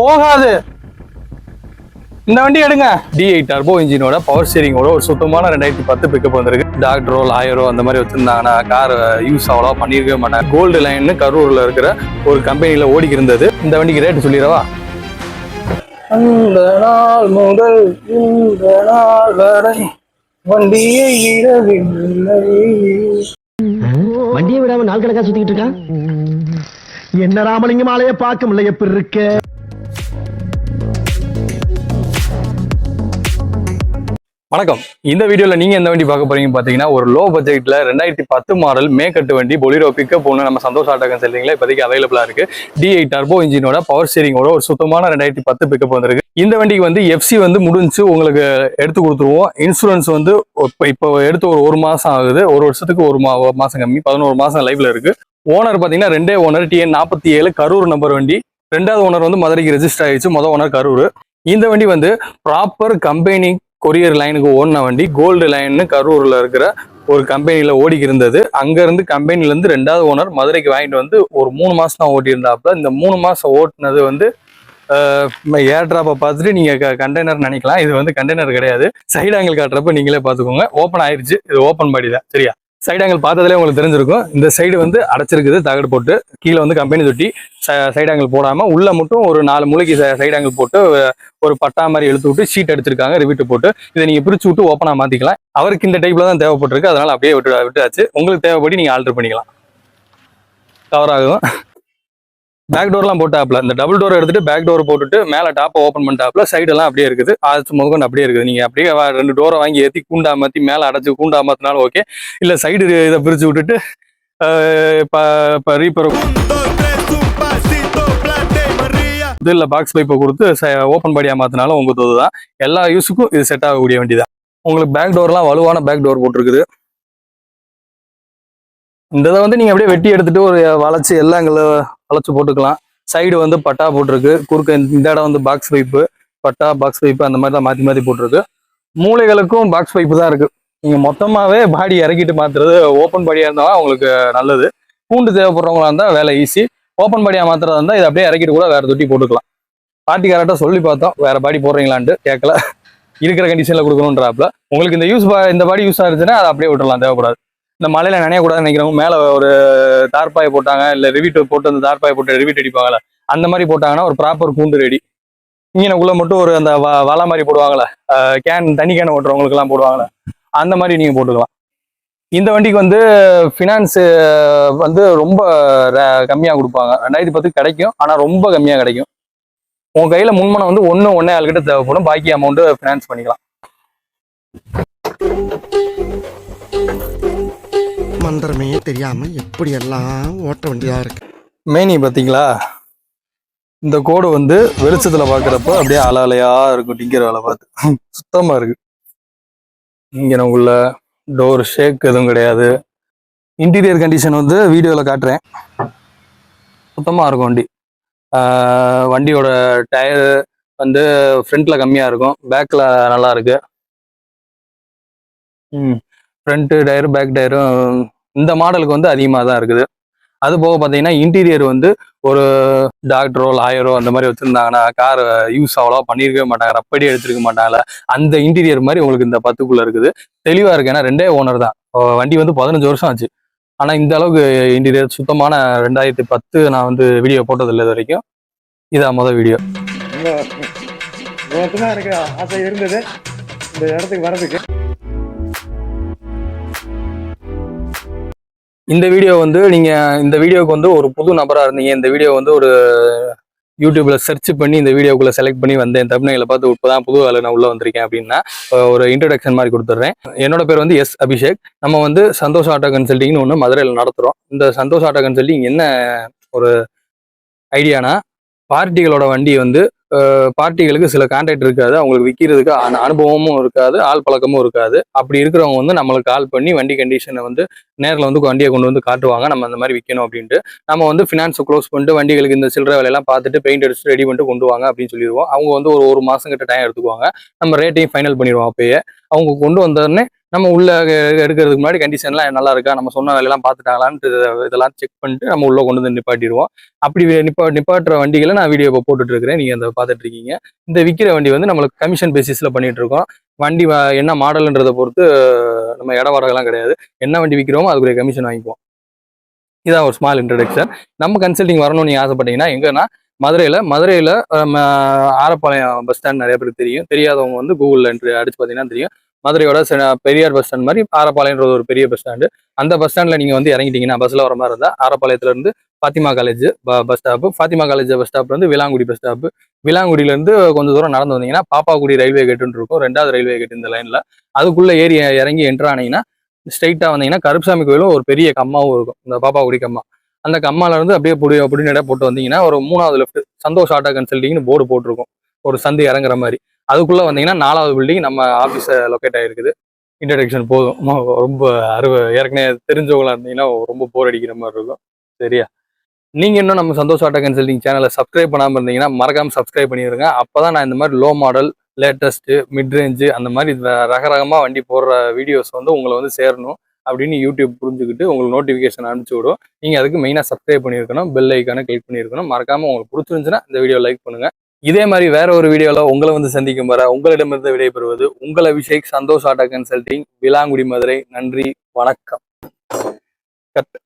போகாது. இந்த வண்டி எடுங்க. டி எயிட் டர்போ இன்ஜினோட பவர் ஸ்டீரிங்கோட ஒரு சுத்தமான ரெண்டாயிரத்தி பத்து பிக்கப் வந்திருக்கு. டாக்டரோ லாயரோ அந்த மாதிரி வச்சிருந்தாங்கன்னா கார் யூஸ் அவ்வளோ பண்ணியிருக்கவே மாட்டாங்க. கோல்டு லைன்னு கரூர்ல இருக்கிற ஒரு கம்பெனியில ஓடிக்கி இருந்தது. இந்த வண்டிக்கு ரேட் சொல்லிடவா? அந்த நாள் முதல் இந்த நாள் வரை வண்டியை இடவில்லை வண்டியை விடாம நாள் கணக்கா சுத்திக்கிட்டு இருக்கான் என்ன ராமலிங்கம் ஆலைய பார்க்க முடியல எப்படி இருக்க? வணக்கம். இந்த வீடியோல நீங்க எந்த வண்டி பார்க்க போறீங்க பாத்தீங்கன்னா ஒரு லோ பட்ஜெட்ல ரெண்டாயிரத்தி பத்து மாடல் மேக்கட்டு வண்டி பொலிரோ பிக்கப் ஒன்று நம்ம சந்தோஷ் ஆட்டோகன் செல்லிங்களா இப்போதைக்கு அவைலபிளா இருக்கு. டி எயிட் டர்போ இன்ஜினோட பவர் ஸ்டீரிங்கோட ஒரு சுத்தமான ரெண்டாயிரத்தி பத்து பிக்கப் வந்திருக்கு. இந்த வண்டிக்கு வந்து எஃப்சி வந்து முடிஞ்சு உங்களுக்கு எடுத்து கொடுத்துருவோம். இன்சூரன்ஸ் வந்து இப்போ இப்போ எடுத்து ஒரு ஒரு மாசம் ஆகுது. ஒரு வருஷத்துக்கு ஒரு மா மாசம் கம்மி பதினோரு மாசம் லைஃப்ல இருக்கு. ஓனர் பாத்தீங்கன்னா ரெண்டே ஓனர் டிஎன் நாற்பத்தி ஏழு கரூர் நம்பர் வண்டி. ரெண்டாவது ஓனர் வந்து மதுரைக்கு ரெஜிஸ்டர் ஆயிடுச்சு. மொதல் ஓனர் கரூர். இந்த வண்டி வந்து ப்ராப்பர் கம்பெனி கொரியர் லைனுக்கு ஓடின வண்டி கோல்டு லைன்னு கரூர்ல இருக்கிற ஒரு கம்பெனியில் ஓடிக்கு இருந்தது அங்கேருந்து கம்பெனிலேருந்து கம்பெனில இருந்து ரெண்டாவது ஓனர் மதுரைக்கு வாங்கிட்டு வந்து ஒரு மூணு மாசம் தான் ஓட்டியிருந்தாப்புல. இந்த மூணு மாசம் ஓட்டுனது வந்து ஏர் ட்ராப்பை பார்த்துட்டு நீங்க கண்டெய்னர் நினைக்கலாம். இது வந்து கண்டெய்னர் கிடையாது. சைடு ஆங்கிள் காட்டுறப்ப நீங்களே பார்த்துக்கோங்க. ஓப்பன் ஆயிடுச்சு இது ஓப்பன் பாடி தான். சரியா? சைடு ஆங்கிள் பார்த்ததுலேயே உங்களுக்கு தெரிஞ்சிருக்கும். இந்த சைடு வந்து அடைச்சிருக்குது தகடு போட்டு. கீழே வந்து கம்பெனி தொட்டி. சைடு ஆங்கிள் போடாமல் உள்ளே மட்டும் ஒரு நாலு மூளைக்கு சைடு ஆங்கிள் போட்டு ஒரு பட்டா மாதிரி இழுத்து விட்டு ஷீட் அடிச்சிருக்காங்க ரிவிட்டு போட்டு. இதை நீங்கள் பிரித்து விட்டு ஓப்பனாக மாற்றிக்கலாம் அவருக்கு இந்த டைப்பில் தான் தேவைப்பட்டிருக்கு. அதனால் அப்படியே விட்டு விட்டாச்சு. உங்களுக்கு தேவைப்படி நீங்கள் ஆல்டர் பண்ணிக்கலாம். கவர் ஆகும். பேக் டோர்லாம் போட்டாப்ல இந்த டபுள் டோர் எடுத்துட்டு பேக் டோர் போட்டுட்டு மேலே டாப்பை ஓப்பன் பண்ணிட்டாப்ல side எல்லாம் அப்படியே இருக்குது. ஆச்சு முதற்கொண்டு அப்படியே இருக்குது. நீங்க அப்படியே ரெண்டு டோரை வாங்கி ஏற்றி கூண்டா மாற்றி மேலே அடைச்சு கூண்டா மாத்தினாலும் ஓகே இல்ல சைடு இதை பிரிச்சு விட்டுட்டு இப்போ இப்ப ரீப்பர் இது இல்ல பாக்ஸ் பைப்பை கொடுத்து ஓப்பன் பாடியா மாத்தினாலும் உங்களுக்கு தோது தான். எல்லா யூஸுக்கும் இது செட் ஆகக்கூடிய வண்டி தான் உங்களுக்கு பேக் டோர்லாம் வலுவான பேக் டோர் போட்டிருக்குது. இந்த இதை வந்து நீங்க அப்படியே வெட்டி எடுத்துட்டு ஒரு வளைச்சு எல்லாம் எங்களை வளைச்சு போட்டுக்கலாம். சைடு வந்து பட்டா போட்டிருக்கு. குறுக்க இந்த- இடம் வந்து பாக்ஸ் பைப்பு பட்டா பாக்ஸ் பைப்பு அந்த மாதிரி தான் மாற்றி மாற்றி போட்டிருக்கு. மூளைகளுக்கும் பாக்ஸ் பைப்பு தான் இருக்குது நீங்கள் மொத்தமாகவே பாடி இறக்கிட்டு மாற்றுறது ஓப்பன் பாடியாக இருந்தாலும் உங்களுக்கு நல்லது. கூண்டு தேவைப்படுறவங்களா இருந்தால் வேலை ஈஸி ஓப்பன் பாடியாக மாற்றுறதா இருந்தால் இதை அப்படியே இறக்கிட்டு கூட வேறு தொட்டி போட்டுக்கலாம். பார்ட்டி கரெக்டாக சொல்லி பார்த்தோம். வேறு பாடி போடுறீங்களான்ட்டு கேட்கல. இருக்கிற கண்டிஷனில் கொடுக்கணுன்றாப்புல உங்களுக்கு இந்த யூஸ் இந்த பாடி யூஸ் ஆயிருச்சுன்னா அதை அப்படியே விட்டுடலாம் தேவைப்படாது. இந்த மலையில நினையக்கூடாதுன்னு நினைக்கிறவங்க மேல ஒரு தார்பாய் போட்டாங்க இல்ல ரிவீட் போட்டு அந்த தார்பாய் போட்டு ரிவீட் அடிப்பாங்கல்ல அந்த மாதிரி போட்டாங்கன்னா ஒரு ப்ராப்பர் கூண்டு ரெடி இங்கனக்குள்ள மட்டும் ஒரு அந்த வலை மாதிரி போடுவாங்கல்ல கேன் தண்ணி கேன் ஓட்டுறவங்களுக்கு எல்லாம் போடுவாங்கல்ல அந்த மாதிரி நீங்க போட்டுக்கலாம். இந்த வண்டிக்கு வந்து ஃபினான்ஸ் வந்து ரொம்ப ர- கொடுப்பாங்க. ரெண்டாயிரத்தி பத்துக்கு கிடைக்கும் ஆனால் ரொம்ப கம்மியாக கிடைக்கும். உங்கள் கையில் முன்மனம் வந்து ஒன்று ஒன்றே ஆள்கிட்ட தேவைப்படும். பாக்கி அமௌண்ட்டு ஃபினான்ஸ் பண்ணிக்கலாம். மந்திரமே தெரியாம எப்படி எல்லாம் ஓட்ட வேண்டியதா இருக்கு. மேனி பாத்தீங்களா? இந்த கோடு வந்து வெளிச்சத்துல பாக்குறப்ப அப்படியே அலை அலையா இருக்கும் டிங்கர் வேலை பார்த்து. சுத்தமா இருக்கு. இங்க உள்ள டோர் ஷேக் எதுவும் கிடையாது. இன்டீரியர் கண்டிஷன் வந்து வீடியோல காட்டுறேன். சுத்தமா இருக்கும் வண்டி. வண்டியோட டயர் வந்து ஃப்ரண்ட்ல கம்மியா இருக்கும். பேக்ல நல்லா இருக்கு. ம். ஃப்ரண்ட்டு டயர் பேக் டயரும் இந்த மாடலுக்கு வந்து அதிகமாக தான் இருக்குது. அது போக பார்த்தீங்கன்னா இன்டீரியர் வந்து ஒரு டாக்டரோ லாயரோ அந்த மாதிரி வச்சுருந்தாங்கன்னா கார் யூஸ் அவ்வளோவா பண்ணியிருக்கவே மாட்டாங்க. ரப்படி எடுத்துருக்க மாட்டாங்கல்ல அந்த இன்டீரியர் மாதிரி உங்களுக்கு இந்த பத்துக்குள்ளே இருக்குது. தெளிவாக இருக்கு. ஏன்னா ரெண்டே ஓனர் தான். வண்டி வந்து பதினஞ்சு வருஷம் ஆச்சு. ஆனால் இந்த அளவுக்கு இன்டீரியர் சுத்தமான ரெண்டாயிரத்தி பத்து நான் வந்து வீடியோ போட்டதில்லை இது வரைக்கும். இதான் முதல் வீடியோ எனக்கு ஆசை இருந்தது. இந்த இடத்துக்கு வர்றதுக்கு. இந்த வீடியோ வந்து நீங்க இந்த வீடியோக்கு வந்து ஒரு புது நபரா இருந்தீங்க. இந்த வீடியோ வந்து ஒரு யூடியூப்ல சர்ச் பண்ணி இந்த வீடியோக்குள்ள செலக்ட் பண்ணி வந்தேன். தமிழ்ல பார்த்து இப்பதான் புது வேலை நான் உள்ள வந்திருக்கேன் அப்படின்னா ஒரு இன்ட்ரடக்ஷன் மாதிரி கொடுத்துட்றேன். என்னோட பேர் வந்து எஸ் அபிஷேக். நம்ம வந்து சந்தோஷ் ஆட்டோ கன்சல்டிங்னு ஒன்று மதுரையில் நடத்துறோம். இந்த சந்தோஷ் ஆட்டோ கன்சல்டிங் என்ன ஒரு ஐடியானா பார்ட்டிகளோட வண்டி வந்து பார்ட்டிகளுக்கு சில கான்டாக்ட் இருக்காது. அவங்களுக்கு விற்கிறதுக்கு அனுபவமும் இருக்காது ஆள் பழக்கமும் இருக்காது. அப்படி இருக்கிறவங்க வந்து நம்மளுக்கு கால் பண்ணி வண்டி கண்டிஷனை வந்து நேரில் வந்து வண்டியை கொண்டு வந்து காட்டுவாங்க. நம்ம அந்த மாதிரி விற்கணும் அப்படின்ட்டு. நம்ம வந்து ஃபினான்ஸை க்ளோஸ் பண்ணிட்டு வண்டிகளுக்கு இந்த சில்லற வேலையெல்லாம் பார்த்துட்டு பெயிண்ட் அடிச்சு ரெடி பண்ணிட்டு கொண்டு வாங்க அப்படின்னு சொல்லிடுவோம். அவங்க வந்து ஒரு ஒரு மாதம் கிட்ட டைம் எடுத்துக்குவாங்க. நம்ம ரேட்டையும் ஃபைனல் பண்ணிடுவோம் அப்பயே. அவங்க கொண்டு வந்தோடனே நம்ம உள்ள எடுக்கிறதுக்கு முன்னாடி கண்டிஷன்லாம் நல்லா இருக்கா? நம்ம சொன்ன வேலையெல்லாம் பார்த்துட்டாங்களான்ட்டு இதெல்லாம் செக் பண்ணிட்டு நம்ம உள்ள கொண்டு வந்து நிப்பாட்டிடுவோம். அப்படி நிப்பா நிப்பாட்டுற வண்டிகளை நான் வீடியோ இப்போ போட்டுட்டு இருக்கிறேன் நீங்கள் அதை பார்த்துட்டு இருக்கீங்க இந்த விற்கிற வண்டி வந்து நம்மளுக்கு கமிஷன் பேசிஸில் பண்ணிட்டு இருக்கோம் வண்டி என்ன மாடல்ன்றதை பொறுத்து நம்ம இட வாடகைலாம் கிடையாது. என்ன வண்டி விற்கிறோமோ அதுக்குரிய கமிஷன் வாங்கிப்போம். இதான் ஒரு ஸ்மால் இன்ட்ரடக்ஷன் நம்ம கன்சல்டிங் வரணும்னு நீங்கள் ஆசைப்பட்டீங்கன்னா எங்கன்னா மதுரையில் மதுரையில் ஆரப்பாளையம் பஸ் ஸ்டாண்ட் நிறைய பேருக்கு தெரியும். தெரியாதவங்க வந்து கூகுளில் என்ட்ரி அடிச்சு பார்த்தீங்கன்னா தெரியும். மதுரையோட பெரியார் பஸ் ஸ்டாண்ட் மாதிரி ஆரப்பாளையன்றது ஒரு பெரிய பஸ் ஸ்டாண்டு அந்த பஸ் ஸ்டாண்டில் நீங்கள் வந்து இறங்கிட்டீங்கன்னா பஸ்ஸில் வர மாதிரி இருந்தால் ஆரப்பாளையத்துலேருந்து Fatima college bus stop Fatima college bus ஸ்டாப்லேருந்து Vilangudi Vilangudi bus stop விளாங்குடியிலேருந்து கொஞ்சம் தூரம் நடந்து வந்தீங்கன்னா பாப்பாக்குடி ரயில்வே கேட்டுன்னு இருக்கும். ரெண்டாவது ரயில்வே கேட் இந்த லைனில் அதுக்குள்ளே ஏறி இறங்கி என்ட்ரு ஆனீங்கன்னா ஸ்ட்ரைட்டா வந்தீங்கன்னா கருப்புசாமி கோயிலும் ஒரு பெரிய கம்மாவும் இருக்கும். இந்த பாப்பாக்குடி கம்மா. அந்த கம்மாலருந்து அப்படியே புடி புடி நட போட்டு வந்தீங்கன்னா ஒரு மூணாவது லெஃப்ட் சந்தோஷ் ஆட்டோ கன்சல்டிங்னு போர்டு போட்டிருக்கும். ஒரு சந்து இறங்குற மாதிரி. அதுக்குள்ள வந்தீங்கன்னா நாலாவது பில்டிங் நம்ம ஆஃபீஸ் லொக்கேட் ஆயிருக்குது. இன்ட்ரடக்ஷன் போதும். ரொம்ப அருவை ஏற்கனவே தெரிஞ்சவங்களா இருந்தீங்கன்னா ரொம்ப போர் அடிக்கிற மாதிரி இருக்கும். சரியா? நீங்க இன்னும் நம்ம சந்தோஷ் ஆட்டோ கன்சல்டிங் சேனலை சப்ஸ்கிரைப் பண்ணாம இருந்தீங்கன்னா மறக்காம சப்ஸ்கிரைப் பண்ணிடுங்க அப்பதான் நான் இந்த மாதிரி low model latest mid range அந்த மாதிரி ரக ரகரகமா வண்டி போடுற வீடியோஸ் வந்து உங்களை வந்து சேரணும் அப்படின்னு யூடியூப் புரிஞ்சுக்கிட்டு உங்களுக்கு நோட்டிஃபிகேஷன் அனுப்பிச்சு விடும். நீங்க அதுக்கு மெயினா சப்ஸ்கிரைப் பண்ணியிருக்கணும். பெல் ஐக்கானை கிளிக் பண்ணியிருக்கணும். மறக்காம உங்களுக்கு பிடிச்சிருந்துச்சுன்னா இந்த வீடியோ லைக் பண்ணுங்க. இதே மாதிரி வேற ஒரு வீடியோவில் உங்களை வந்து சந்திக்கும் வர உங்களிடமிருந்து விடைபெறுவது உங்கள் அபிஷேக் சந்தோஷ் ஆட்டோ கன்சல்டிங் விலாங்குடி மதுரை. நன்றி வணக்கம். கட்